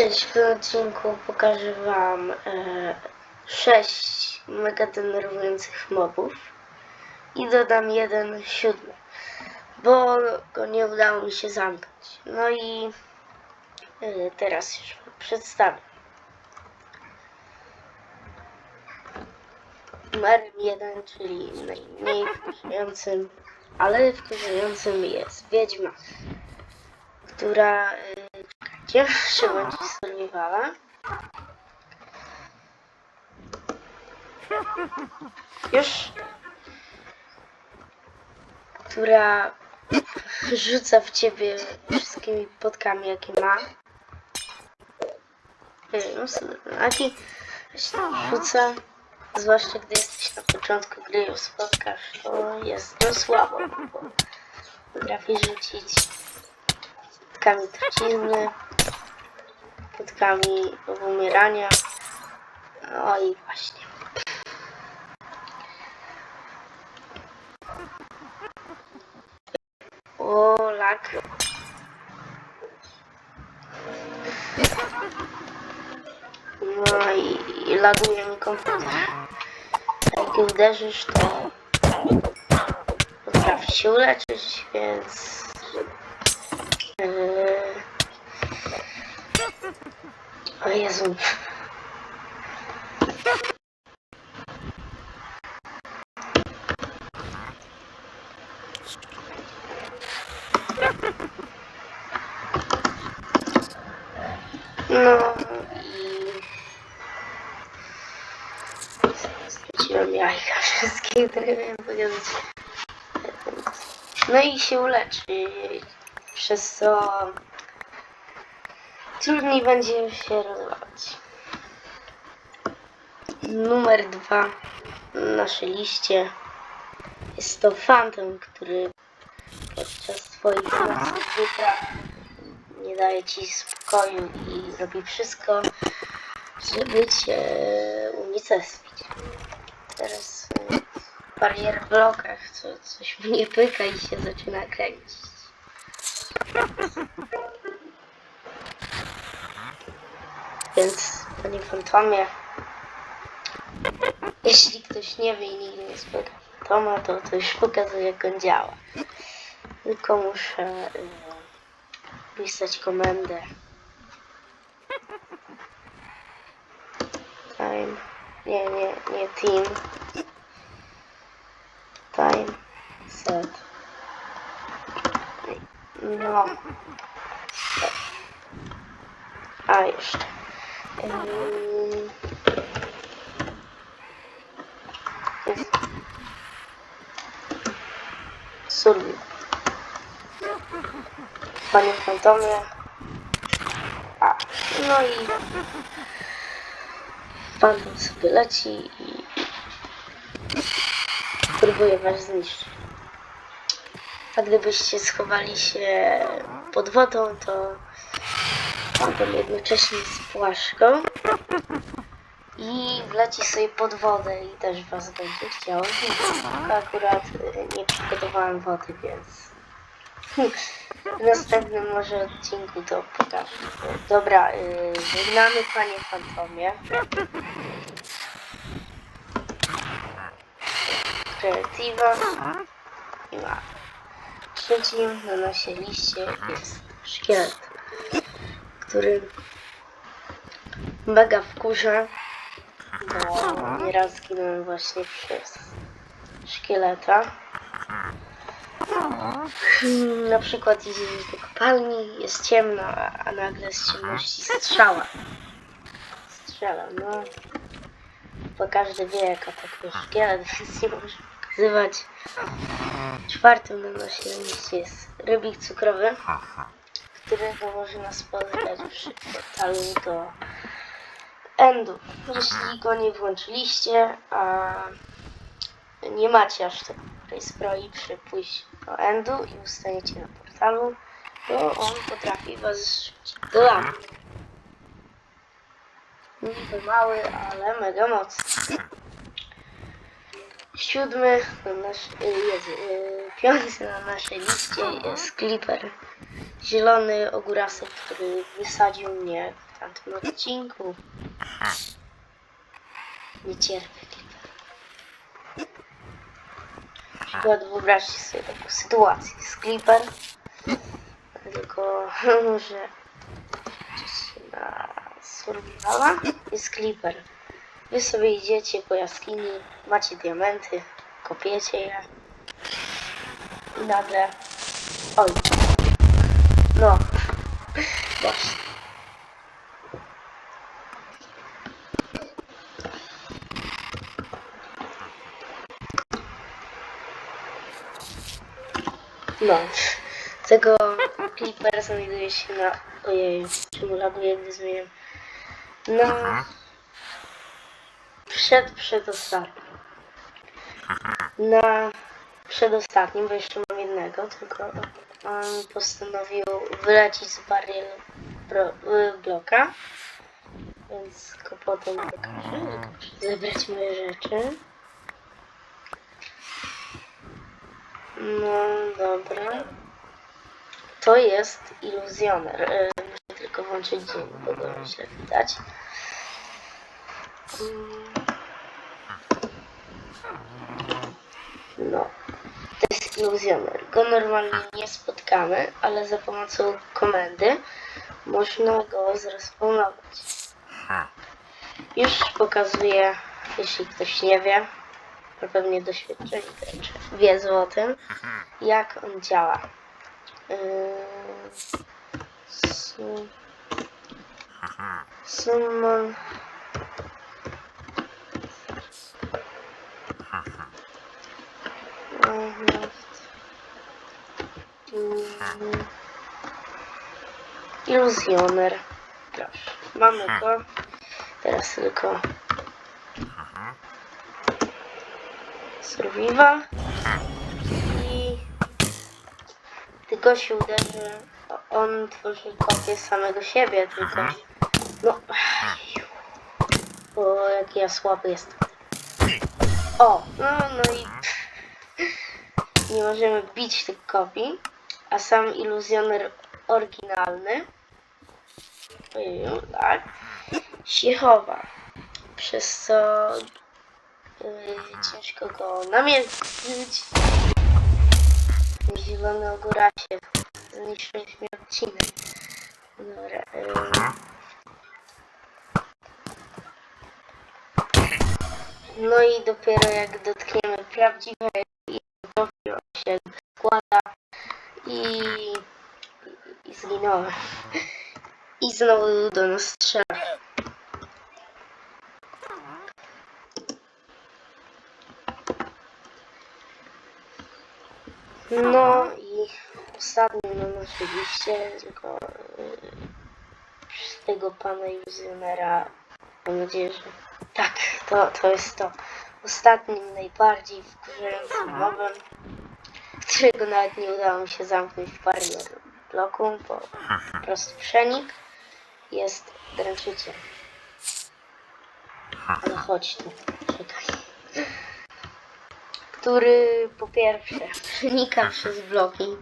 W tym odcinku pokażę Wam e, 6 mega denerwujących mobów i dodam jeden siódmy, bo go nie udało mi się zamknąć. No i e, teraz już przedstawię. Numerem 1, czyli najmniej wkurzającym, ale wkurzającym jest Wiedźma, która... E, trzeba ci survivala. Już. Która rzuca w ciebie wszystkimi podkami, jakie ma. No, znaki rzuca. Zwłaszcza gdy jesteś na początku gry i ją spotkasz, to jest no słabo, bo potrafi rzucić podkami trucizny, podkami umierania. No i właśnie. O, lak. No i, laguje mi komputer. Jak uderzysz, to potrafi się uleczyć, więc... Yy... O Jezu. No i straciłem jajka wszystkie, które miałem pokazać. No i się uleczy, przez co trudniej będzie się rozwijać. Numer dwa na naszej liście jest to Phantom, który podczas swoich wypraw nie daje ci spokoju i robi wszystko, żeby cię unicestwić. Teraz y, w blokach co, coś mnie pyka i się zaczyna kręcić. Więc, panie Fantomie, jeśli ktoś nie wie i nigdy nie spotkał Fantoma, to, to już pokazuję, jak on działa. Tylko muszę y, pisać komendę. Time. Nie, nie, nie team. Time. Set. No. A jeszcze. Survey. Panie Fantomie. A, no i Fantom sobie leci i próbuje was zniszczyć. A gdybyście schowali się pod wodą, to Fantom jednocześnie z płaszką i wleci sobie pod wodę i też was będzie chciał. Tylko akurat y, nie przygotowałem wody, więc w następnym może odcinku to pokażę. Dobra, yy, żegnamy panie Fantomie. Kreatywa i ma. Na naszej liście jest szkielet, który mega wkurza, bo nieraz zginąłem właśnie przez szkieleta. Hmm, Na przykład idziesz do kopalni, jest ciemno, a, nagle z ciemności strzała. Strzela, no. Bo każdy wie, jak atakuje szkielet, więc nie może pokazywać. Czwartym na naszej liście jest rybik cukrowy, którego może nas spotkać przy portalu do Endu. Jeśli go nie włączyliście, a nie macie aż tej zbroi przy pójść do Endu i ustaniecie na portalu, to on potrafi was rzucić do lampy. Niby mały, ale mega mocny. Siódmy na nasz, y, jest, y, piąty na naszej liście jest Clipper. Zielony ogórasek, który wysadził mnie tamtym odcinku. Nie cierpię Clipper. Przykład wyobraźcie sobie taką sytuację z Clipper. Tylko że na survivala jest Clipper. Wy sobie idziecie po jaskini, macie diamenty, kopiecie je i nagle... Oj. No. Właśnie. No. Tego Clipper znajduje się na... Ojej, czemu laguje, gdy zmieniam? Na... Przed, przedostatnim. Na przedostatnim, bo jeszcze mam jednego, tylko on postanowił wylecieć z barier y, bloka. Więc go potem pokażę. Zebrać moje rzeczy. No dobra. To jest iluzjoner. Y, Muszę tylko włączyć dzień, bo go źle widać. Mm. No, to jest iluzjoner. Go normalnie nie spotkamy, ale za pomocą komendy można go zrespawnować. Już pokazuję, jeśli ktoś nie wie, to pewnie doświadczeni gracze wiedzą o tym, jak on działa. Yy, su- Summon Minecraft. Mm. Iluzjoner. Proszę. Mamy go. Teraz tylko survival. I tylko się uderzy, on tworzy kopię samego siebie, tylko no, bo jak ja słaby jestem. O, no, no i nie możemy bić tych kopii, a sam iluzjoner oryginalny, tak, się chowa, przez co yy, ciężko go namierzyć. Zielony ogóracie, zniszczyłeś mi odcinek. Dobra, yy. No i dopiero jak dotkniemy prawdziwej składa i, i zginąłem. I znowu do nas strzela. No i ostatni no oczywiście tylko yy, z tego pana iluzjonera mam nadzieję, że tak, to, to jest to ostatnim najbardziej wkurzającym mobem, którego nawet nie udało mi się zamknąć w barier bloku, bo po prostu przenik jest dręczyciel. Ale chodź tu, czekaj. Który po pierwsze przenika przez bloki,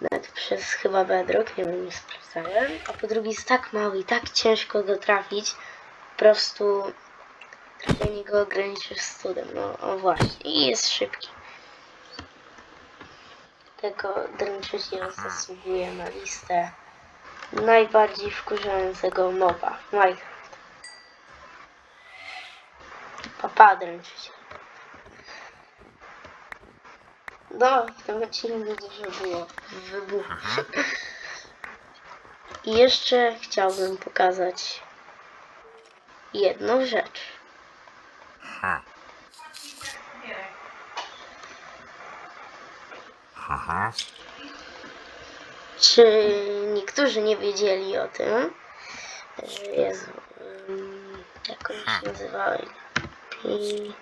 nawet przez chyba bedrock, nie wiem, nie sprawdzałem, a po drugie jest tak mały i tak ciężko go trafić, po prostu trafienie go ograniczy z cudem, no o właśnie, i jest szybki. Tego dręczyciel zasługuje na listę najbardziej wkurzającego moba w Minecraft. Papa dręczyciel. No, w tym odcinku dużo było wybuchów. I jeszcze chciałbym pokazać jedną rzecz. Czy niektórzy nie wiedzieli o tym? Jezu, jak on się nazywał? Pi...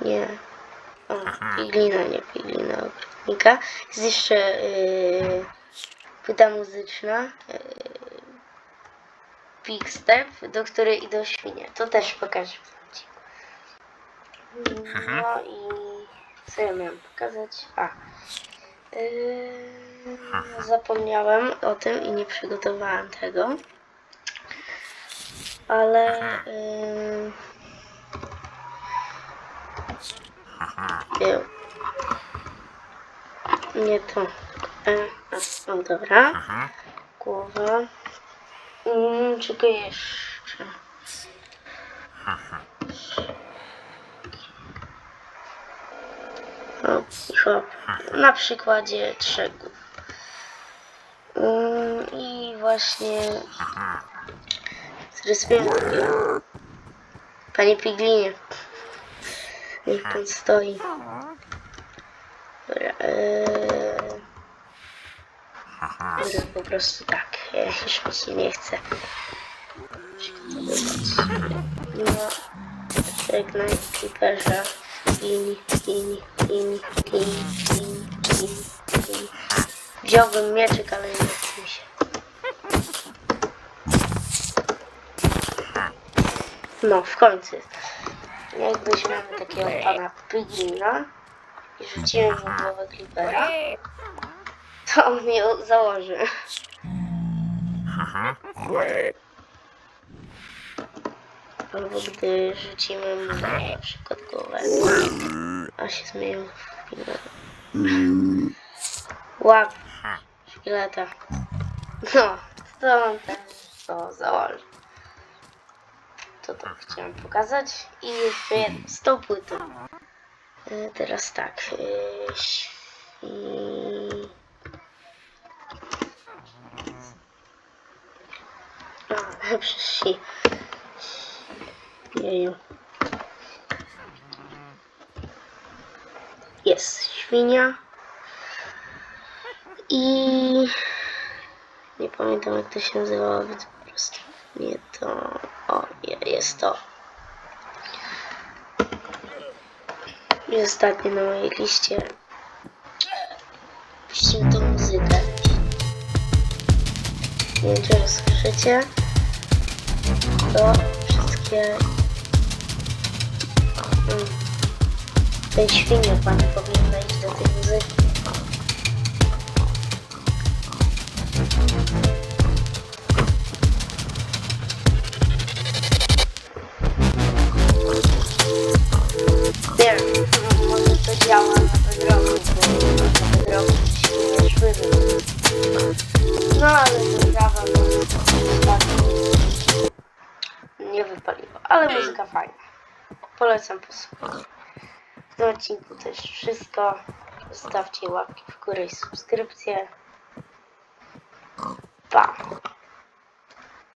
Nie. O, piglina, nie piglina ogrodnika. Jest jeszcze yy, płyta muzyczna. Yy, Big Step, do której idą świnie. To też pokażę w tym odcinku. No i co ja miałem pokazać? A, Yy, zapomniałem o tym i nie przygotowałem tego. Ale yy, Był. Nie to. E, a, o, dobra. Głowa. Mm, czego jeszcze? Hop. Na przykładzie trzech głów. Mm, I właśnie takiego. Panie Piglinie. Niech pan stoi. Dobra, eee... Dobra, po prostu tak. Już mi się nie chcę przygotowywać. No, jak na kliperze. Gini, gini, gini, gini, gini, gini, gini. Wziąłbym mieczyk, ale nie chce mi się. No, w końcu. Jak weźmiemy takiego pana Piglina i rzucimy mu głowę Clippera, to on mnie założy. Albo gdy rzucimy mu na przykład głowę, a się zmienił. Łap szkieleta. No, to on ten to założy. To tak chciałam pokazać. I jeszcze jedno, z tą płytą. E, Teraz tak. e, świ- A, przez si. Jeju. Jest świnia. I nie pamiętam jak to się nazywało, więc po prostu nie to. O, je- jest to. I ostatnie na mojej liście. Puścimy tą muzykę. Nie wiem, czy ją. To wszystkie... Mm. Ten świnie pan powinna iść do tej muzyki. Wiem, ale muzyka fajna. Polecam posłuchać. W tym odcinku to już wszystko. Zostawcie łapki w górę i subskrypcję. Pa!